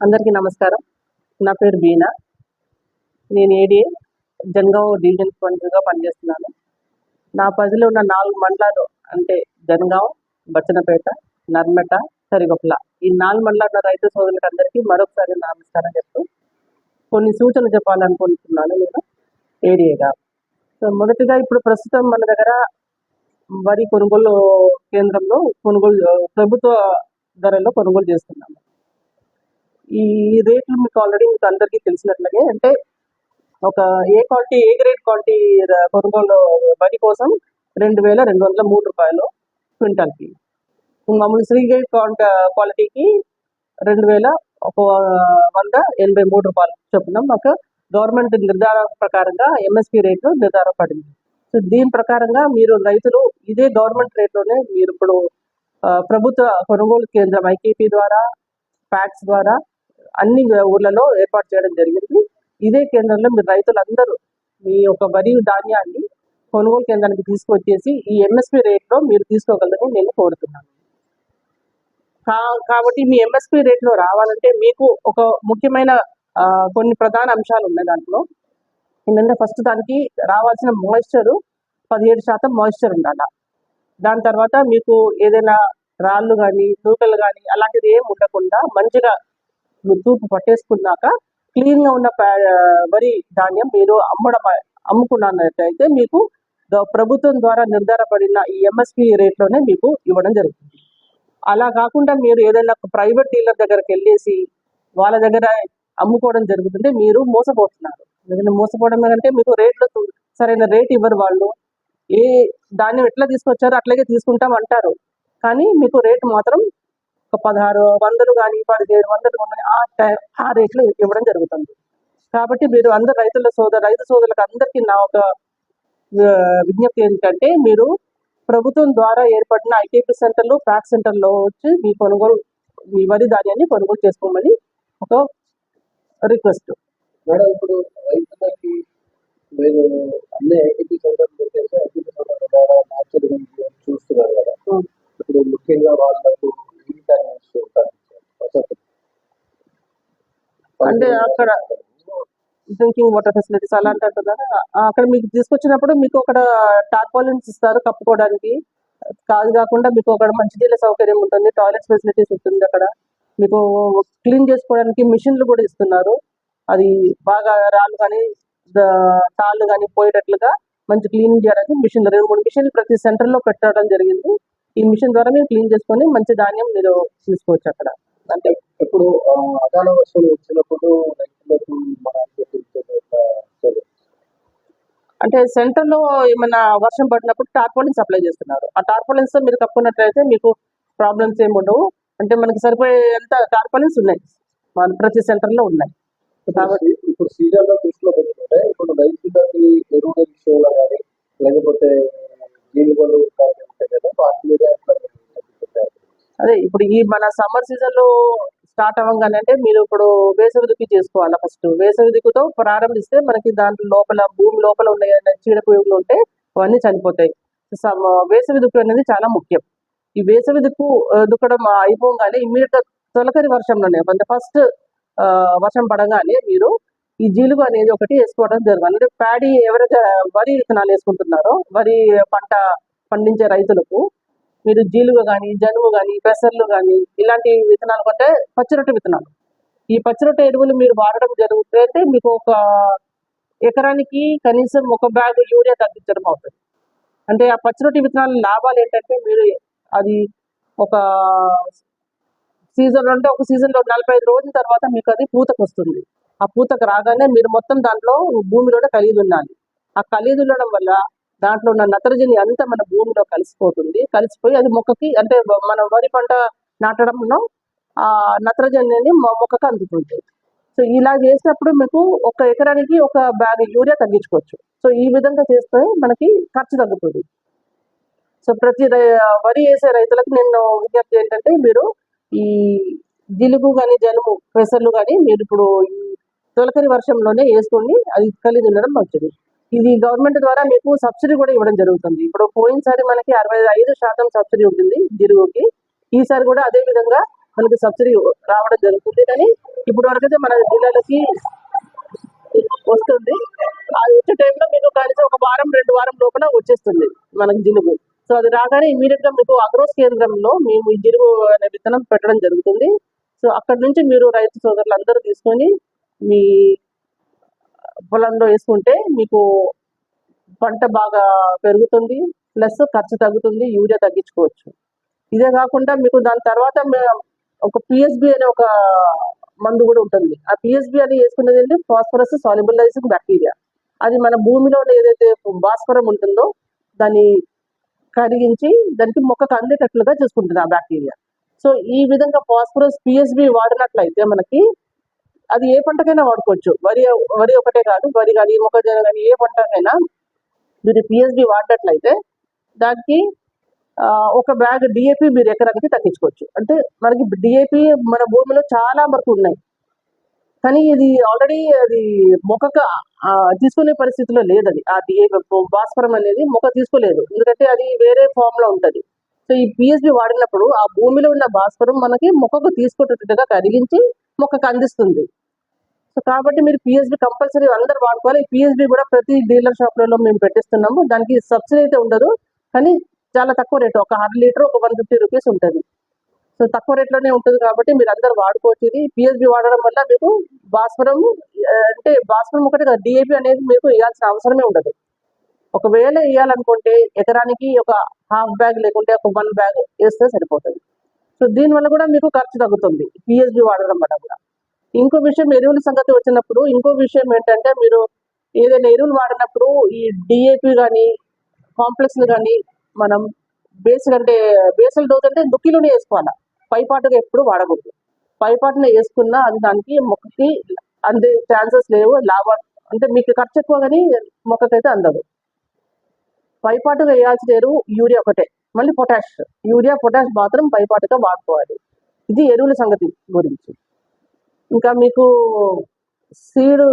అందరికీ నమస్కారం. నా పేరు బీనా. నేను ఏడిఏ జనగావ్ డివిజన్ పండుగగా పనిచేస్తున్నాను. నా పరిధిలో ఉన్న నాలుగు మండలాలు అంటే జనగావ్ బచ్చనపేట నర్మట సరిగొప్పల ఈ నాలుగు మండలాల రైతు సోదరులకు అందరికీ మరొకసారి నా నమస్కారం చెప్తూ కొన్ని సూచనలు చెప్పాలనుకుంటున్నాను నేను. ఏడిఏగా సో మొదటిగా ఇప్పుడు ప్రస్తుతం మన దగ్గర వరి కొనుగోలు కేంద్రంలో కొనుగోలు ప్రభుత్వ ధరలో కొనుగోలు చేస్తున్నాము. ఈ రేట్లు మీకు ఆల్రెడీ మీకు అందరికీ తెలిసినట్లుగే అంటే ఒక A quality A grade quality కొనుగోలు వరి కోసం రెండు వేల రెండు వందల మూడు రూపాయలు క్వింటాల్కి మామూలు శ్రీ గ్రేడ్ క్వాలిటీకి రెండు వేల ఒక వంద ఎనభై మూడు రూపాయలు చొప్పున మాకు గవర్నమెంట్ నిర్ధారణ ప్రకారంగా ఎంఎస్పి రేటు నిర్ధారణ పడింది సో దీని ప్రకారంగా మీరు రైతులు ఇదే గవర్నమెంట్ రేట్లోనే మీరు ఇప్పుడు ప్రభుత్వ కొనుగోలు కేంద్రం ఐకేపీ ద్వారా ప్యాక్స్ ద్వారా అన్ని ఊర్లలో ఏర్పాటు చేయడం జరిగింది. ఇదే కేంద్రంలో మీరు రైతులందరూ మీ యొక్క వరి ధాన్యాన్ని కొనుగోలు కేంద్రానికి తీసుకొచ్చేసి ఈ ఎంఎస్పి రేట్లో మీరు తీసుకోగలరని నేను కోరుతున్నాను. కాబట్టి మీ ఎంఎస్పి రేట్లో రావాలంటే మీకు ఒక ముఖ్యమైన కొన్ని ప్రధాన అంశాలు ఉన్నాయి దాంట్లో. ఏంటంటే ఫస్ట్ దానికి రావాల్సిన మాయిశ్చరు పదిహేడు శాతం మాయిశ్చర్ ఉండాలి. దాని తర్వాత మీకు ఏదైనా రాళ్ళు కానీ నూకలు కానీ అలాంటిది ఏం ఉండకుండా మంచిగా మీరు తూపు పట్టేసుకున్నాక క్లీన్గా ఉన్న పా- వరి ధాన్యం మీరు అమ్మడం అమ్ముకున్నట్లయితే మీకు ప్రభుత్వం ద్వారా నిర్ధారపడిన ఈ ఎంఎస్పి రేట్లోనే మీకు ఇవ్వడం జరుగుతుంది. అలా కాకుండా మీరు ఏదైనా ప్రైవేట్ డీలర్ దగ్గరికి వెళ్ళేసి వాళ్ళ దగ్గర అమ్ముకోవడం జరుగుతుంటే మీరు మోసపోతున్నారు. ఎందుకంటే మోసపోవడం ఏంటంటే మీకు రేట్లు సరైన రేట్ ఇవ్వరు వాళ్ళు. ఏ ధాన్యం ఎట్లా తీసుకొచ్చారో అట్లాగే తీసుకుంటాం అంటారు. కానీ మీకు రేటు మాత్రం ఒక పదహారు వందలు కానీ పదిహేడు వందలు కానీ ఆ టై- ఆ రేట్లో ఇవ్వడం జరుగుతుంది. కాబట్టి మీరు అందరు రైతుల సోదరు రైతు సోదరులకు అందరికీ నా ఒక విజ్ఞప్తి ఏంటంటే మీరు ప్రభుత్వం ద్వారా ఏర్పడిన ఐకేపీ సెంటర్లు ప్యాక్ సెంటర్లో వచ్చి మీ కొనుగోలు మీ వరి ధాన్యాన్ని కొనుగోలు చేసుకోమని ఒక రిక్వెస్ట్. మేడం ఇప్పుడు రైతులకి మీరు అన్ని ఐటీపీ సెంటర్ పెట్టేసి ఐటీపీ ద్వారా చూస్తున్నారు కదా. ఇప్పుడు ముఖ్యంగా వాళ్ళకు అంటే అక్కడ డ్రింకింగ్ వాటర్ ఫెసిలిటీస్ అలాంటి ఆ, అక్కడ మీకు తీసుకొచ్చినప్పుడు మీకు అక్కడ టార్పాలిన్స్ ఇస్తారు కప్పుకోవడానికి. కాదు కాకుండా మీకు అక్కడ మంచి నీళ్ళ సౌకర్యం ఉంటుంది టాయిలెట్ ఫెసిలిటీస్ ఉంటుంది అక్కడ. మీకు క్లీన్ చేసుకోవడానికి మిషన్లు కూడా ఇస్తున్నారు. అది బాగా రాళ్ళు కానీ తాళ్ళు కానీ పోయేటట్లుగా మంచి క్లీనింగ్ చేయడానికి మిషన్లు రెండు మూడు మిషన్లు ప్రతి సెంటర్లో పెట్టడం జరిగింది. ఈ మిషన్ ద్వారా మీరు క్లీన్ చేసుకొని మంచి ధాన్యం మీరు తీసుకోవచ్చు అక్కడ. అంటే ఇప్పుడు అకాల వర్షాలు వచ్చినప్పుడు రైతులకు అంటే సెంటర్లో ఏమైనా వర్షం పడినప్పుడు టార్పాలిన్స్ అప్లై చేస్తున్నారు. ఆ టార్పాలిన్స్ మీరు కప్పుకున్నట్లయితే మీకు ప్రాబ్లమ్స్ ఏమి ఉండవు. అంటే మనకి సరిపోయేంత టార్పాలిన్స్ ఉన్నాయి. మన ప్రతి సెంటర్లో ఉన్నాయి. కాబట్టి ఇప్పుడు సీజన్లో దృష్టిలో పెట్టుకుంటే ఇప్పుడు రైతులకి ఎరువుల విషయంలో కానీ లేకపోతే అదే ఇప్పుడు ఈ మన సమ్మర్ సీజన్లో స్టార్ట్ అవ్వగానే అంటే మీరు ఇప్పుడు వేసవి దుక్కి చేసుకోవాలి ఫస్ట్ వేసవి దుక్కుతో ప్రారంభిస్తే మనకి దాంట్లో లోపల భూమి లోపల ఉన్న ఏదైనా చీడ పురుగులు ఉంటే అవన్నీ చనిపోతాయి. Uh, వేసవి దుక్కు అనేది చాలా ముఖ్యం. ఈ వేసవి దుక్కు uh, దుక్కడం అయిపోగానే ఇమ్మీడియట్గా తొలకరి వర్షంలోనే అంటే ఫస్ట్ uh, వర్షం పడగానే మీరు ఈ జీలుగు అనేది ఒకటి వేసుకోవడం జరుగుతుంది అంటే ప్యాడీ ఎవరైతే వరి విత్తనాలు వేసుకుంటున్నారో వరి పంట పండించే రైతులకు మీరు జీలుగు కానీ జనుము కానీ పెసర్లు కానీ ఇలాంటి విత్తనాలు కొంటే పచ్చిరొట్టె విత్తనాలు. ఈ పచ్చిరొట్టె ఎరువులు మీరు వాడడం జరుగుతుంటే మీకు ఒక ఎకరానికి కనీసం ఒక బ్యాగ్ యూరియా తగ్గించడం అవుతుంది. అంటే ఆ పచ్చిరొట్టి విత్తనాల లాభాలు ఏంటంటే మీరు అది ఒక సీజన్ అంటే ఒక సీజన్లో నలభై ఐదు రోజుల తర్వాత మీకు అది పూతకు వస్తుంది. ఆ పూతకు రాగానే మీరు మొత్తం దాంట్లో భూమిలోనే ఖరీదు ఉండాలి. ఆ ఖరీదు ఉండడం వల్ల దాంట్లో ఉన్న నత్రజని అంతా మన భూమిలో కలిసిపోతుంది. కలిసిపోయి అది మొక్కకి అంటే మన వరి పంట నాటడంలో ఆ నత్రజని అనేది మొక్కకు అందుతుంది. సో ఇలా చేసినప్పుడు మీకు ఒక ఎకరానికి ఒక బ్యాగ్ యూరియా తగ్గించుకోవచ్చు. సో ఈ విధంగా చేస్తే మనకి ఖర్చు తగ్గుతుంది. సో ప్రతి వరి వేసే రైతులకు నేను విజ్ఞప్తి ఏంటంటే మీరు ఈ జిలుగు కానీ జనుము పెసర్లు కానీ మీరు ఇప్పుడు ఈ తొలకరి వర్షంలోనే వేసుకొని అది కలిగి ఉండడం మంచిది. ఇది గవర్నమెంట్ ద్వారా మీకు సబ్సిడీ కూడా ఇవ్వడం జరుగుతుంది. ఇప్పుడు పోయినసారి మనకి అరవై ఐదు శాతం సబ్సిడీ ఉంటుంది జిలుగుకి ఈసారి కూడా అదే విధంగా మనకి సబ్సిడీ రావడం జరుగుతుంది. కానీ ఇప్పుడు వరకైతే మన జిల్లాలకి వస్తుంది. అది వచ్చే టైంలో మీకు కనీసం ఒక వారం రెండు వారం లోపల వచ్చేస్తుంది మనకి జిలుగు. సో అది రాగానే ఇమీడియట్గా మీకు అగ్రోస్ కేంద్రంలో మేము ఈ జిలుగు అనే విత్తనం పెట్టడం జరుగుతుంది. సో అక్కడ నుంచి మీరు రైతు సోదరులు అందరూ తీసుకొని మీ పొలంలో వేసుకుంటే మీకు పంట బాగా పెరుగుతుంది ప్లస్ ఖర్చు తగ్గుతుంది యూరియా తగ్గించుకోవచ్చు. ఇదే కాకుండా మీకు దాని తర్వాత ఒక పిఎస్బి అనే ఒక మందు కూడా ఉంటుంది. ఆ పిఎస్బి అని వేసుకునేది ఏంటి? Phosphorus solubilising bacteria. అది మన భూమిలో ఏదైతే భాస్వరం ఉంటుందో దాన్ని కరిగించి దానికి మొక్కకు అందేటట్లుగా చూసుకుంటుంది ఆ బ్యాక్టీరియా. సో ఈ విధంగా ఫాస్ఫరస్ పిఎస్బి వాడినట్లయితే మనకి అది ఏ పంటకైనా వాడుకోవచ్చు. వరి వరి ఒకటే కాదు వరి కానీ మొక్కజొన్న కానీ ఏ పంటకైనా మీరు పిఎస్బి వాడినట్లయితే దానికి ఒక బ్యాగ్ డిఏపి మీరు ఎకరానికి తగ్గించుకోవచ్చు. అంటే మనకి డిఏపి మన భూమిలో చాలా వరకు ఉన్నాయి. కానీ ఇది ఆల్రెడీ అది మొక్కకు తీసుకునే పరిస్థితిలో లేదు అది ఆ డిఏపి భాస్వరం అనేది మొక్క తీసుకోలేదు. ఎందుకంటే అది వేరే ఫామ్లో ఉంటుంది. సో ఈ పిఎస్బి వాడినప్పుడు ఆ భూమిలో ఉన్న భాస్వరం మనకి మొక్కకు తీసుకునేటట్టుగా కరిగించి మొక్కకు అందిస్తుంది. సో కాబట్టి మీరు పిఎస్బి కంపల్సరీ అందరు వాడుకోవాలి. పిఎస్బి కూడా ప్రతి డీలర్ షాప్లలో మేము పెట్టిస్తున్నాము. దానికి సబ్సిడీ అయితే ఉండదు. కానీ చాలా తక్కువ రేటు. ఒక అర లీటర్ ఒక వన్ ఫిఫ్టీ రూపీస్ ఉంటుంది. సో తక్కువ రేట్లోనే ఉంటుంది కాబట్టి మీరు అందరు వాడుకోవచ్చు. ఇది పిఎస్బి వాడడం వల్ల మీకు భాస్వరం అంటే భాస్వరం ఒకటి డిఏపి అనేది మీకు ఇవ్వాల్సిన అవసరమే ఉండదు. ఒకవేళ వేయాలనుకుంటే ఎకరానికి ఒక హాఫ్ బ్యాగ్ లేకుంటే ఒక వన్ బ్యాగ్ వేస్తే సరిపోతుంది. సో దీనివల్ల కూడా మీకు ఖర్చు తగ్గుతుంది. పిఎస్బి వాడడం వల్ల కూడా. ఇంకో విషయం ఎరువుల సంగతి వచ్చినప్పుడు ఇంకో విషయం ఏంటంటే మీరు ఏదైనా ఎరువులు వాడినప్పుడు ఈ డిఏపి కానీ కాంప్లెక్స్లు కానీ మనం బేసిక్ అంటే బేసల్ డోస్ అంటే దుక్కిలోనే వేసుకోవాలి? పైపాటుగా ఎప్పుడు వాడకూడదు. పైపాటున వేసుకున్నా అది దానికి మొక్కకి అందే ఛాన్సెస్ లేవు లాభ అంటే మీకు ఖర్చు ఎక్కువ కానీ మొక్కకైతే అందదు. పైపాటుగా వేయాల్సిన ఎరువు యూరియా ఒకటే. మళ్ళీ పొటాష్. యూరియా పొటాష్ మాత్రం పైపాటుగా వాడుకోవాలి. ఇది ఎరువుల సంగతి గురించి. ఇంకా మీకు సీడ్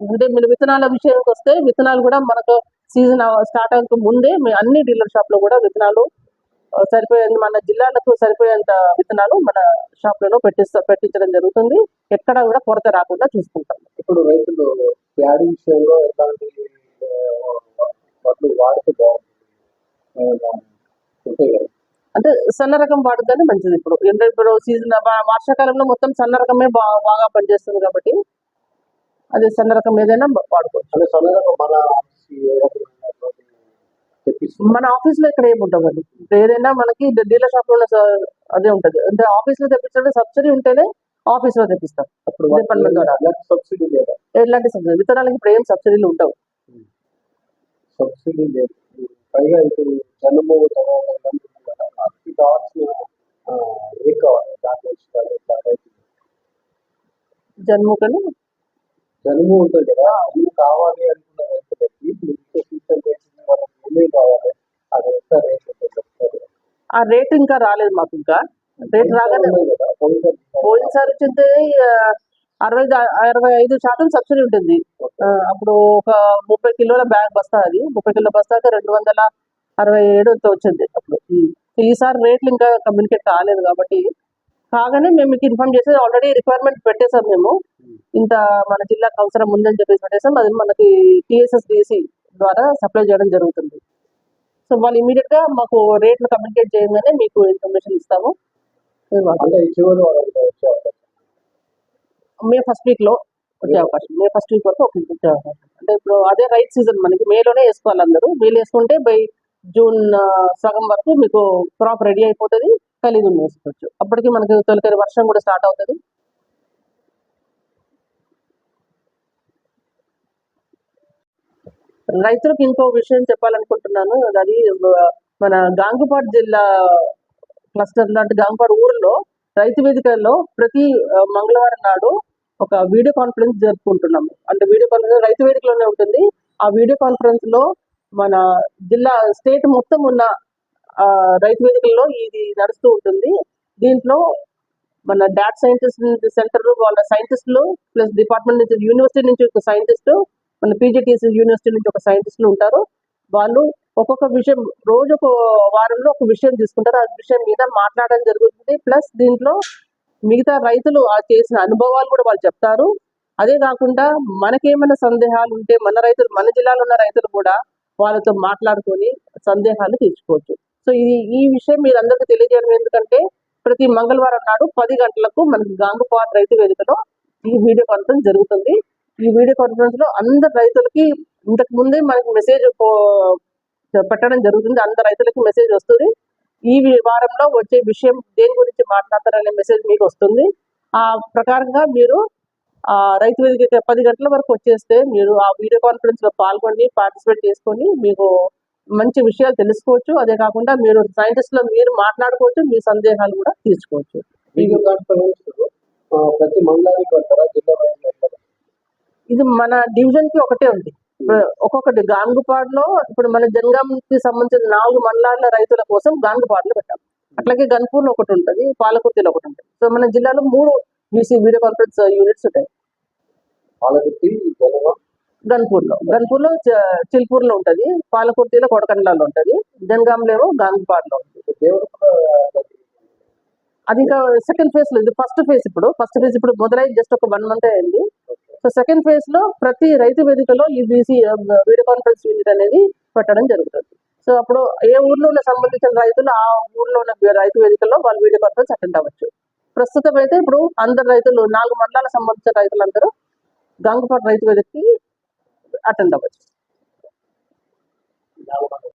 అంటే మీరు విత్తనాల విషయానికి వస్తే విత్తనాలు కూడా మనకు సీజన్ స్టార్ట్ అవ్వక ముందే మీ అన్ని డీలర్ షాప్లో కూడా విత్తనాలు సరిపోయే మన జిల్లాలకు సరిపోయేంత విత్తనాలు మన షాప్లలో పెట్టిస్తా పెట్టించడం జరుగుతుంది ఎక్కడ కూడా కొరత రాకుండా చూసుకుంటాం ఇప్పుడు రైతులు ప్యాడీ విషయంలో ఎలాంటి వడ్లు వాడితే బాగుంటుంది అంటే సన్న రకం వాడుతుందని మంచిది ఇప్పుడు. అంటే ఇప్పుడు సీజన్ వర్షాకాలంలో మొత్తం సన్న రకమే బాగా పనిచేస్తుంది కాబట్టి అది సన్న రకం ఏదైనా వాడుకోవచ్చు. మన ఆఫీస్లో ఇక్కడ ఏమి ఉండవండి. ఏదైనా మనకి డీలర్ షాప్లో అదే ఉంటది. అంటే ఆఫీస్లో తెప్పించడం సబ్సిడీ ఉంటేనే ఆఫీస్లో తెప్పిస్తాం. అప్పుడు సబ్సిడీ లేదా? ఎలాంటి సబ్సిడీ విత్తనాలకి ఇప్పుడు ఏం సబ్సిడీలు ఉండవు. సబ్సిడీ లేదు. పైగా ఇప్పుడు జనము తర్వాత వాటికి కావాల్సిన ఆ, ఏ కావాలి దాంట్లో ఇష్టాలు ఇట్లా రైతులు. జన్ముకని జనుము ఉంటుంది కదా అది కావాలి? అనుకున్న వాళ్ళకి కావాలి అది ఎంత రేట్ ఉంటుంది చెప్తారు. ఆ రేట్ ఇంకా రాలేదు మాకు ఇంకా. రేట్ రాగానే పోయినసారి వచ్చింది అరవై అరవై ఐదు శాతం సబ్సిడీ ఉంటుంది. అప్పుడు ఒక ముప్పై కిలోల బ్యాగ్ బస్తా అది ముప్పై కిలో బస్తాకి రెండు వందల అరవై ఏడు ఎంతో వచ్చింది అప్పుడు. ఈసారి రేట్లు ఇంకా కమ్యూనికేట్ కాలేదు కాబట్టి కాగానే మేము మీకు ఇన్ఫార్మ్ చేసి ఆల్రెడీ రిక్వైర్మెంట్ పెట్టేసాం మేము. ఇంత మన జిల్లాకు అవసరం ఉందని చెప్పేసి పెట్టేసాం అది మనకి టిఎస్ఎస్డిసి ద్వారా సప్లై చేయడం జరుగుతుంది. సో వాళ్ళు ఇమీడియట్గా మాకు రేట్లు కమ్యూనికేట్ చేయగానే మీకు ఇన్ఫర్మేషన్ ఇస్తాము. మే ఫస్ట్ వీక్లో వచ్చే అవకాశం. మే ఫస్ట్ వీక్ వరకు ఒక వచ్చే అవకాశం. అంటే ఇప్పుడు అదే రైట్ సీజన్ మనకి మేలోనే వేసుకోవాలి అందరూ. మేలు వేసుకుంటే బై జూన్ సగం వరకు మీకు క్రాప్ రెడీ అయిపోతుంది కలిగి వేసుకోవచ్చు అప్పటికి మనకి తొలకరి వర్షం కూడా స్టార్ట్ అవుతుంది. రైతులకు ఇంకో విషయం చెప్పాలనుకుంటున్నాను. అది మన గాంగుపాడు జిల్లా క్లస్టర్ లాంటి గాంగుపాడు ఊరిలో రైతు వేదికల్లో ప్రతి మంగళవారం నాడు ఒక వీడియో కాన్ఫరెన్స్ జరుపుకుంటున్నాము. అంటే వీడియో కాన్ఫరెన్స్ రైతు వేదికలోనే ఉంటుంది. ఆ వీడియో కాన్ఫరెన్స్లో మన జిల్లా స్టేట్ మొత్తం ఉన్న ఆ, రైతు వేదికల్లో ఇది నడుస్తూ ఉంటుంది. దీంట్లో మన డాట్ సైంటిస్ట్ సెంటర్ వాళ్ళ సైంటిస్టులు ప్లస్ డిపార్ట్మెంట్ నుంచి యూనివర్సిటీ నుంచి ఒక సైంటిస్ట్ మన పీజీటీసీ యూనివర్సిటీ నుంచి ఒక సైంటిస్టులు ఉంటారు. వాళ్ళు ఒక్కొక్క విషయం రోజు ఒక వారంలో ఒక విషయం తీసుకుంటారు. ఆ విషయం మీద మాట్లాడడం జరుగుతుంది. ప్లస్ దీంట్లో మిగతా రైతులు ఆ చేసిన అనుభవాలు కూడా వాళ్ళు చెప్తారు. అదే కాకుండా మనకేమైనా సందేహాలు ఉంటే మన రైతులు మన జిల్లాలో ఉన్న రైతులు కూడా వాళ్ళతో మాట్లాడుకొని సందేహాలు తీర్చుకోవచ్చు. సో ఇది ఈ విషయం మీరు తెలియజేయడం ఎందుకంటే ప్రతి మంగళవారం నాడు పది గంటలకు మనకి గాంగుపాట్ రైతు వేదికలో ఈ వీడియో కాన్ఫరెన్స్ జరుగుతుంది. ఈ వీడియో కాన్ఫరెన్స్లో అందరు రైతులకి ఇంతకు ముందే మనకి మెసేజ్ పెట్టడం జరుగుతుంది. అందరు రైతులకి మెసేజ్ వస్తుంది. ఈ వారంలో వచ్చే విషయం దేని గురించి మాట్లాడతారనే మెసేజ్ మీకు వస్తుంది. ఆ ప్రకారంగా మీరు రైతు వేదిక పది గంటల వరకు వచ్చేస్తే మీరు ఆ వీడియో కాన్ఫరెన్స్లో పాల్గొని పార్టిసిపేట్ చేసుకొని మీకు మంచి విషయాలు తెలుసుకోవచ్చు. అదే కాకుండా మీరు సైంటిస్ట్లో మీరు మాట్లాడుకోవచ్చు మీ సందేహాలు కూడా తీర్చుకోవచ్చు. వీడియో కాన్ఫరెన్స్ ఆ, ప్రతి మండలానికి ఇది మన డివిజన్కి ఒకటే ఉంది. ఒక్కొక్కటి గాంగుపాడులో ఇప్పుడు మన జనగాంకి సంబంధించిన నాలుగు మండలాల రైతుల కోసం గాంగుపాడులో పెట్టాం. అట్లాగే గన్పూర్లో ఒకటి ఉంటుంది పాలకుర్తిలో ఒకటి ఉంటుంది. సో మన జిల్లాలో మూడు బీసీ వీడియో కాన్ఫరెన్స్ యూనిట్స్ ఉంటాయి. గన్పూర్లో. గన్పూర్లో చిల్పూర్లో ఉంటుంది. పాలకుర్తిలో కొడకండ్లలో ఉంటుంది. జనగాంలో ఏమో ఉంటుంది. కూడా అది ఇంకా సెకండ్ ఫేజ్లో ఇది ఫస్ట్ ఫేజ్ ఇప్పుడు. ఫస్ట్ ఫేజ్ ఇప్పుడు మొదలై జస్ట్ ఒక వన్ మంత్ అయింది. సో సెకండ్ ఫేజ్లో ప్రతి రైతు వేదికలో ఈ బీసీ వీడియో కాన్ఫరెన్స్ యూనిట్ అనేది పెట్టడం జరుగుతుంది. సో అప్పుడు ఏ ఊర్లో ఉన్న సంబంధించిన రైతులు ఆ ఊర్లో ఉన్న రైతు వేదికల్లో వాళ్ళు వీడియో కాన్ఫరెన్స్ అటెండ్ అవ్వచ్చు. ప్రస్తుతం అయితే ఇప్పుడు అందరు రైతులు నాలుగు మండలాలకు సంబంధించిన రైతులందరూ గంగపాటి రైతు వేదికకి అటెండ్ అవ్వచ్చు.